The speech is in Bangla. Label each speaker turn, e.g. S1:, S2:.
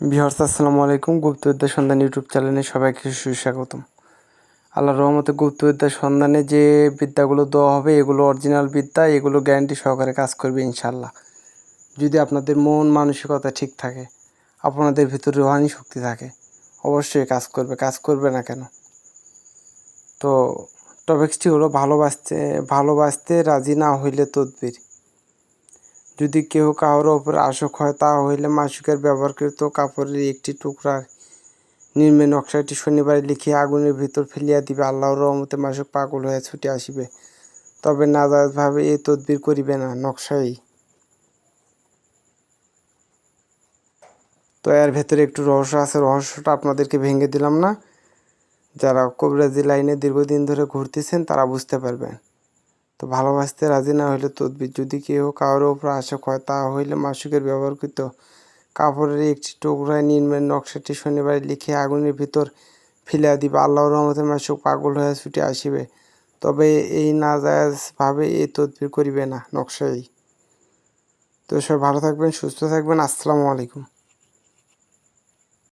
S1: বিহার্স আসসালামু আলাইকুম। গুপ্তবিদ্যা সন্ধান ইউটিউব চ্যানেলে সবাইকে সুস্বাগতম। আল্লাহর রহমতে গুপ্তবিদ্যা সন্ধানে যে বিদ্যাগুলো দেওয়া হবে, এগুলো অরিজিনাল বিদ্যা, এগুলো গ্যারান্টি সহকারে কাজ করবে ইনশাল্লাহ যদি আপনাদের মন মানসিকতা ঠিক থাকে, আপনাদের ভিতরে রোহানি শক্তি থাকে, অবশ্যই কাজ করবে। কাজ করবে না কেন? তো টপিক্সটি হলো ভালোবাসতে ভালোবাসতে রাজি না হইলে তদবির। যদি কেহ কাহার ওপর আসক হয়, তা হইলে মাসুকের ব্যবহারকৃত কাপড়ের একটি টুকরা নির্মে নকশাটি শনিবারে লিখিয়া আগুনের ভিতর ফেলিয়া দিবে। আল্লাহর রহমতে মাসুক পাগল হয়ে ছুটে আসিবে। তবে নাজায়জভাবে এই তদবির করিবে না, নকশাই। তো এর ভেতরে একটু রহস্য আছে। রহস্যটা আপনাদেরকে ভেঙে দিলাম না। যারা কবিরাজি লাইনে দীর্ঘদিন ধরে ঘুরতেছেন, তারা বুঝতে পারবেন। তো ভালোবাসতে রাজি না হইলে তদবির। যদি কেউ কারোর ওপর আশক হয় তা হইলে মাসুকের ব্যবহৃত কাপড়ের একটি টুকরায় নির্মের নকশাটি শনিবার লিখে আগুনের ভিতর ফেলিয়া দিবে। আল্লাহর রহমতের মাসুক পাগল হয়ে ছুটে আসিবে। তবে এই না ভাবে এই তদবির করিবে না নকশাই। তো সবাই ভালো থাকবেন, সুস্থ থাকবেন। আসসালামু আলাইকুম।